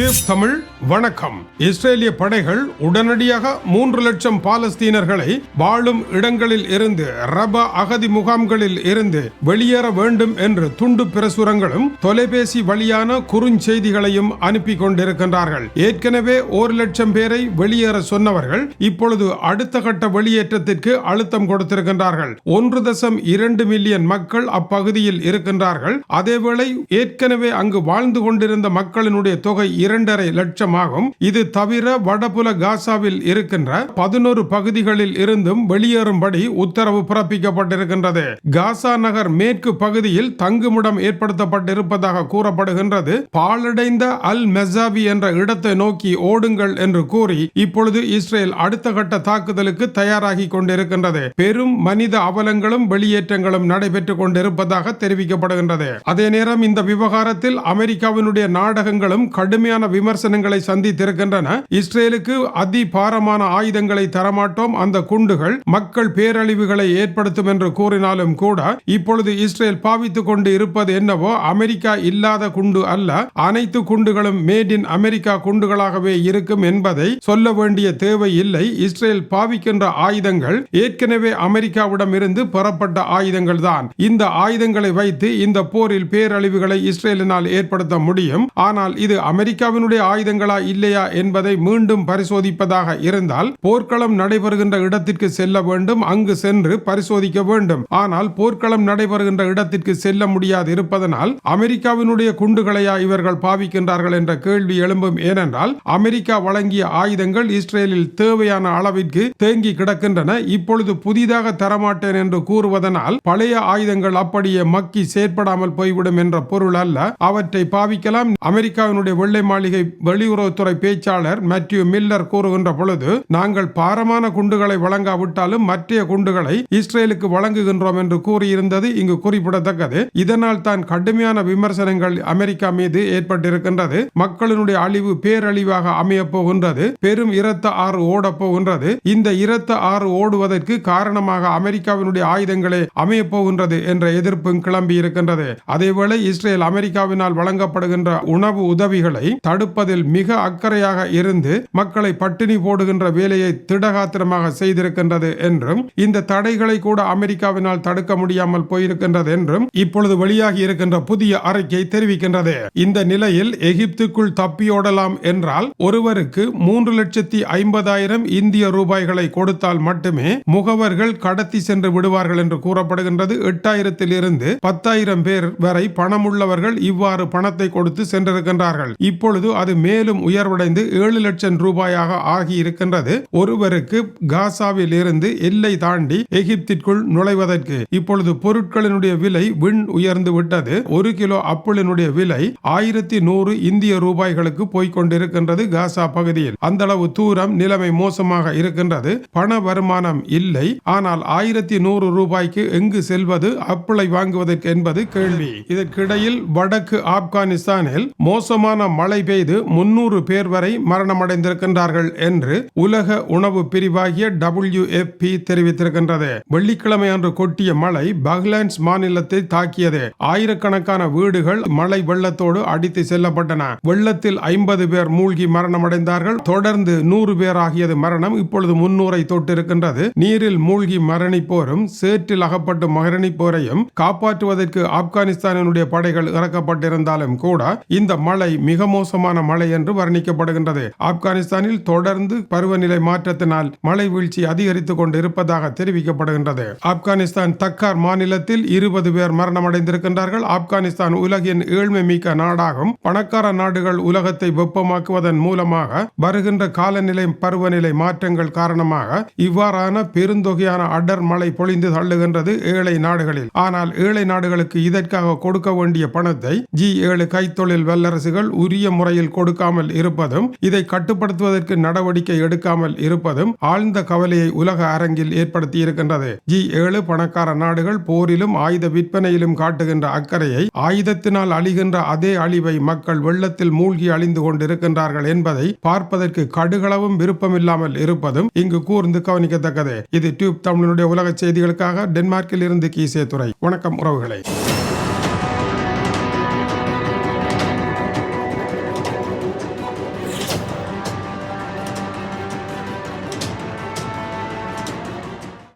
Tube Tamil வணக்கம். இஸ்ரேலிய படைகள் உடனடியாக மூன்று லட்சம் பாலஸ்தீனர்களை வாழும் இடங்களில் இருந்து ரப அகதி முகாம்களில் இருந்து வெளியேற வேண்டும் என்று துண்டு பிரசுரங்களும் தொலைபேசி வழியான குறுஞ்செய்திகளையும் அனுப்பி கொண்டிருக்கின்றார்கள் ஏற்கனவே ஒரு லட்சம் பேரை வெளியேற சொன்னவர்கள் இப்பொழுது அடுத்த கட்ட வெளியேற்றத்திற்கு அழுத்தம் கொடுத்திருக்கின்றார்கள். ஒன்று தசம் இரண்டு மில்லியன் மக்கள் அப்பகுதியில் இருக்கின்றார்கள். அதேவேளை ஏற்கனவே அங்கு வாழ்ந்து கொண்டிருந்த மக்களினுடைய தொகை இரண்டரை லட்சமாகும். இது தவிர வடபுல காசாவில் இருக்கின்ற பதினோரு பகுதிகளில் இருந்தும் வெளியேறும்படி உத்தரவு பிறப்பிக்கப்பட்டிருக்கின்றது. காசா நகர் மேற்கு பகுதியில் தங்குமிடம் ஏற்படுத்தப்பட்டிருப்பதாக கூறப்படுகின்றது. பாலடைந்த அல் மெசாவி என்ற இடத்தை நோக்கி ஓடுங்கள் என்று கூறி இப்பொழுது இஸ்ரேல் அடுத்த கட்ட தாக்குதலுக்கு தயாராகி கொண்டிருக்கின்றது. பெரும் மனித அவலங்களும் வெளியேற்றங்களும் நடைபெற்றுக் கொண்டிருப்பதாக தெரிவிக்கப்படுகின்றது. அதே நேரம் இந்த விவகாரத்தில் அமெரிக்காவினுடைய நாடகங்களும் கடுமையான விமர்சனங்களை சந்தித்திருக்கின்றன. இஸ்ரேலுக்கு அதிபாரமான ஆயுதங்களை தரமாட்டோம். அந்த குண்டுகள் மக்கள் பேரழிவுகளை ஏற்படுத்தும் என்று கூறினாலும் கூட இப்பொழுது இஸ்ரேல் பாவித்துக் கொண்டு இருப்பது என்னவோ அமெரிக்கா இல்லாத குண்டு அல்ல. அனைத்து குண்டுகளும் மேட் இன் அமெரிக்கா குண்டுகளாகவே இருக்கும் என்பதை சொல்ல வேண்டிய தேவை இல்லை இஸ்ரேல் பாவிக்கின்ற ஆயுதங்கள் ஏற்கனவே அமெரிக்காவிடம் இருந்து பெறப்பட்ட ஆயுதங்கள் தான் இந்த ஆயுதங்களை வைத்து இந்த போரில் பேரழிவுகளை இஸ்ரேலினால் ஏற்படுத்த முடியும். ஆனால் இது அமெரிக்க அமெரிக்காவினுடைய ஆயுதங்களா இல்லையா என்பதை மீண்டும் பரிசோதிப்பதாக இருந்தால் போர்க்களம் நடைபெறுகின்ற இடத்திற்கு செல்ல வேண்டும் அங்கு சென்று பரிசோதிக்க வேண்டும். ஆனால் போர்க்களம் நடைபெறுகின்ற இடத்திற்கு செல்ல முடியாது இருப்பதனால் அமெரிக்காவினுடைய குண்டுகளையா இவர்கள் பாவிக்கின்றார்கள் என்ற கேள்வி எழும்பும். ஏனென்றால் அமெரிக்கா வழங்கிய ஆயுதங்கள் இஸ்ரேலில் தேவையான அளவிற்கு தேங்கி கிடக்கின்றன. இப்பொழுது புதிதாக தரமாட்டேன் என்று கூறுவதனால் பழைய ஆயுதங்கள் அப்படியே மக்கி செயற்படாமல் போய்விடும் என்ற பொருள் அல்ல. அவற்றை பாவிக்கலாம். அமெரிக்காவினுடைய வெள்ளை மாளிகை வெளியுறவுத்துறை பேச்சாளர் மேத்யூ மில்லர் கூறுகின்ற பொழுது நாங்கள் பாரமான குண்டுகளை வழங்காவிட்டாலும் மற்ற குண்டுகளை இஸ்ரேலுக்கு வழங்குகின்றோம் என்று கூறியிருந்தது இங்கு குறிப்பிடத்தக்கது. இதனால் தான் கடுமையான விமர்சனங்கள் அமெரிக்கா மீது ஏற்பட்டிருக்கின்றது. மக்களினுடைய அழிவு பேரழிவாக அமையப் போகின்றது. பெரும் இரத்த ஆறு ஓடப் போகின்றது. இந்த இரத்த ஆறு ஓடுவதற்கு காரணமாக அமெரிக்காவினுடைய ஆயுதங்களே அமையப் போகின்றது என்ற எதிர்ப்பும் கிளம்பி இருக்கின்றது அதேவேளை இஸ்ரேல் அமெரிக்காவினால் வழங்கப்படுகின்ற உணவு உதவிகளை தடுப்பதில் மிக அக்கறையாக இருந்து மக்களை பட்டினி போடுகின்ற வேலையை திடகாத்திரமாக செய்திருக்கின்றது என்றும் இந்த தடைகளை கூட அமெரிக்காவினால் தடுக்க முடியாமல் போயிருக்கின்றது என்றும் இப்பொழுது வெளியாகி இருக்கின்ற புதிய அறிக்கை தெரிவிக்கின்றது. இந்த நிலையில் எகிப்துக்குள் தப்பியோடலாம் என்றால் ஒருவருக்கு மூன்று லட்சத்தி ஐம்பதாயிரம் இந்திய ரூபாய்களை கொடுத்தால் மட்டுமே முகவர்கள் கடத்தி சென்று விடுவார்கள் என்று கூறப்படுகின்றது. எட்டாயிரத்தில் இருந்து பத்தாயிரம் பேர் வரை பணமுள்ளவர்கள் இவ்வாறு பணத்தை கொடுத்து சென்றிருக்கின்றார்கள். இப்பொழுது அது மேலும் உயர்வடைந்து ஏழு லட்சம் ரூபாயாக ஆகியிருக்கின்றது. ஒருவருக்கு காசாவில் இருந்து எல்லை தாண்டி எகிப்திற்குள் நுழைவதற்கு இப்பொழுது பொருட்களினுடைய விலை விண் உயர்ந்து விட்டது. ஒரு கிலோ அப்பிளினுடைய விலை ஆயிரத்தி நூறு இந்திய ரூபாய்களுக்கு போய்கொண்டிருக்கின்றது காசா பகுதியில். அந்த அளவு தூரம் நிலைமை மோசமாக இருக்கின்றது. பண வருமானம் இல்லை. ஆனால் ஆயிரத்தி நூறு ரூபாய்க்கு எங்கு செல்வது? அப்பிளை வாங்குவதற்கு என்பது கேள்வி. இதற்கிடையில் வடக்கு ஆப்கானிஸ்தானில் மோசமான மழை மழை பெய்து முன்னூறு பேர் வரை மரணமடைந்திருக்கின்றார்கள் என்று உலக உணவு பிரிவாகிய டபிள்யூ WFP தெரிவித்திருக்கின்றது. வெள்ளிக்கிழமை அன்று கொட்டிய மழை பஹ்லான்ஸ் மாநிலத்தை தாக்கியது. ஆயிரக்கணக்கான வீடுகள் மழை வெள்ளத்தோடு அடித்து செல்லப்பட்டன. வெள்ளத்தில் ஐம்பது பேர் மூழ்கி மரணமடைந்தார்கள். தொடர்ந்து நூறு பேர் ஆகியது மரணம். இப்பொழுது முன்னூரை தொட்டிருக்கின்றது. நீரில் மூழ்கி மரணிப்போரும் சேற்றில் அகப்பட்டு மரணிப்போரையும் காப்பாற்றுவதற்கு ஆப்கானிஸ்தானினுடைய படைகள் இறக்கப்பட்டிருந்தாலும் கூட இந்த மழை மிக மோசமான மழை என்று வர்ணிக்கப்படுகின்றது. ஆப்கானிஸ்தானில் தொடர்ந்து பருவநிலை மாற்றத்தினால் மழை வீழ்ச்சி அதிகரித்துக் கொண்டு இருப்பதாக தெரிவிக்கப்படுகின்றது. ஆப்கானிஸ்தான் தக்கார் மாநிலத்தில் இருபது பேர் மரணமடைந்திருக்கின்றார்கள். ஆப்கானிஸ்தான் உலகின் ஏழ்மை மிக்க நாடாகும். பணக்கார நாடுகள் உலகத்தை வெப்பமாக்குவதன் மூலமாக வருகின்ற காலநிலை பருவநிலை மாற்றங்கள் காரணமாக இவ்வாறான பெருந்தொகையான அடர் மழை பொழிந்து தள்ளுகின்றது ஏழை நாடுகளில். ஆனால் ஏழை நாடுகளுக்கு இதற்காக கொடுக்க வேண்டிய பணத்தை ஜி ஏழு கைத்தொழில் வல்லரசுகள் உரிய முறையில் கொடுக்காமல் இருப்பதும் இதை கட்டுப்படுத்துவதற்கு நடவடிக்கை எடுக்காமல் இருப்பதும் ஆழ்ந்த கவலையை உலக அரங்கில் ஏற்படுத்தி இருக்கின்றது ஜி ஏழு பணக்கார நாடுகள் போரிலும் ஆயுத விற்பனையிலும் காட்டுகின்ற அக்கறையை ஆயுதத்தினால் அழிகின்ற அதே அழிவை மக்கள் வெள்ளத்தில் மூழ்கி அழிந்து கொண்டிருக்கின்றார்கள் என்பதை பார்ப்பதற்கு கடுகளவும் விருப்பமில்லாமல் இருப்பதும் இங்கு கூர்ந்து கவனிக்கத்தக்கது. இது டியூப் தமிழனுடைய உலக செய்திகளுக்காக டென்மார்க்கில் இருந்து கீசே துறை வணக்கம் உறவுகளை.